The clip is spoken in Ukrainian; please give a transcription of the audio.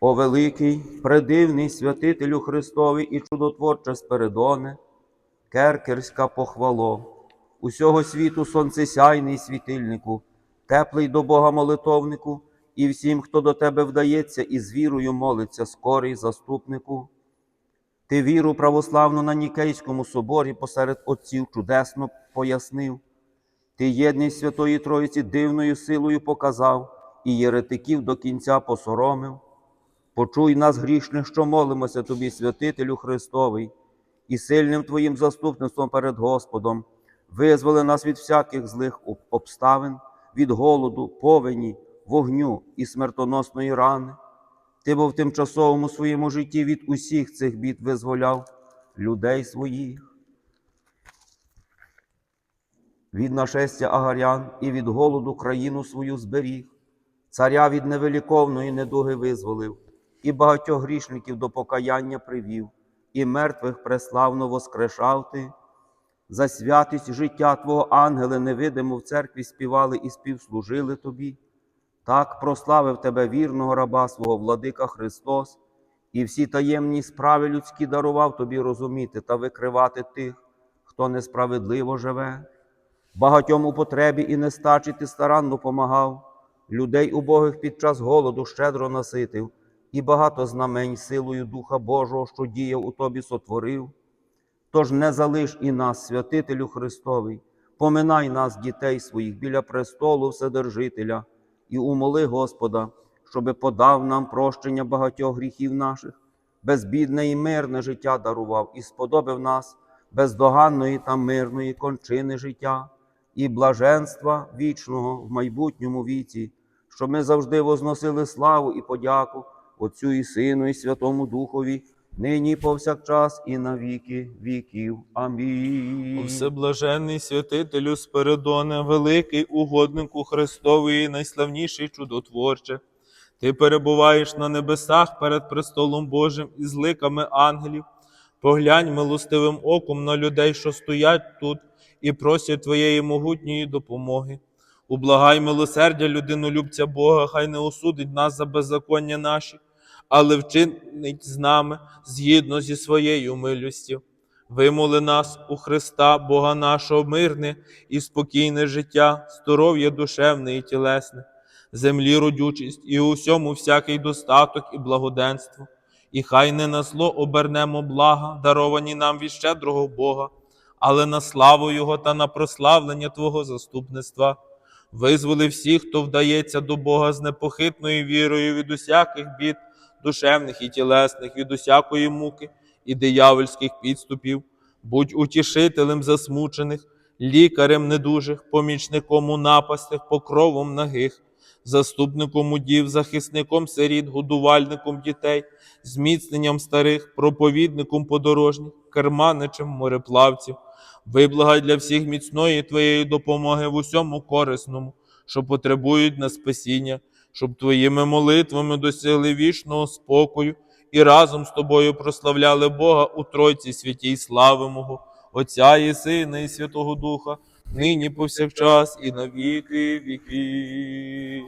О великий, предивний святителю Христовий і чудотворче Спиридоне, керкерська похвало, усього світу сонцесяйний світильнику, теплий до Бога молитовнику, і всім, хто до тебе вдається і з вірою молиться, скорий заступнику. Ти віру православну на Нікейському соборі посеред отців чудесно пояснив. Ти єдність Святої Троїці дивною силою показав і єретиків до кінця посоромив. Почуй нас, грішних, що молимося тобі, святителю Христовий, і сильним Твоїм заступництвом перед Господом, визволи нас від всяких злих обставин, від голоду, повені, вогню і смертоносної рани. Ти бо в тимчасовому своєму житті від усіх цих бід визволяв людей своїх. Від нашестя агарян і від голоду країну свою зберіг, царя від невеликовної недуги визволив, і багатьох грішників до покаяння привів, і мертвих преславно воскрешав ти. За святість життя Твого ангели невидимо в церкві співали і співслужили тобі. Так прославив тебе вірного раба свого владика Христос, і всі таємні справи людські дарував тобі розуміти та викривати тих, хто несправедливо живе. Багатьом у потребі і нестачі ти старанно помагав, людей убогих під час голоду щедро наситив, і багато знамень силою Духа Божого, що діяв у тобі, сотворив. Тож не залиш і нас, святителю Христовий, поминай нас, дітей своїх, біля престолу Вседержителя, і умоли Господа, щоби подав нам прощення багатьох гріхів наших, безбідне і мирне життя дарував, і сподобив нас бездоганної та мирної кончини життя і блаженства вічного в майбутньому віці, щоб ми завжди возносили славу і подяку Отцю і Сину, і Святому Духові, нині і повсякчас, і на віки віків. Амінь. Всеблаженний святителю Спиридоне, великий угоднику Христовий, найславніший чудотворче. Ти перебуваєш на небесах перед престолом Божим із ликами ангелів. Поглянь милостивим оком на людей, що стоять тут, і просять Твоєї могутньої допомоги. Ублагай милосердя людинолюбця Бога, хай не осудить нас за беззаконня наші, але вчинить з нами згідно зі своєю милістю. Вимоли нас у Христа, Бога нашого, мирне і спокійне життя, здоров'я душевне і тілесне, землі родючість і у всьому всякий достаток і благоденство. І хай не на зло обернемо блага, даровані нам від щедрого Бога, але на славу Його та на прославлення Твого заступництва. Визволи всіх, хто вдається до Бога з непохитною вірою від усяких бід, душевних і тілесних, від усякої муки і диявольських підступів, будь утішителем засмучених, лікарем недужих, помічником у напастях, покровом нагих, заступником удів, захисником сиріт, годувальником дітей, зміцненням старих, проповідником подорожніх, керманичем мореплавців. Виблагай для всіх міцної Твоєї допомоги в усьому корисному, що потребують на спасіння, щоб Твоїми молитвами досягли вічного спокою і разом з Тобою прославляли Бога у Тройці святій слави Мого, Отця і Сина, і Святого Духа, нині повсякчас і на віки віків.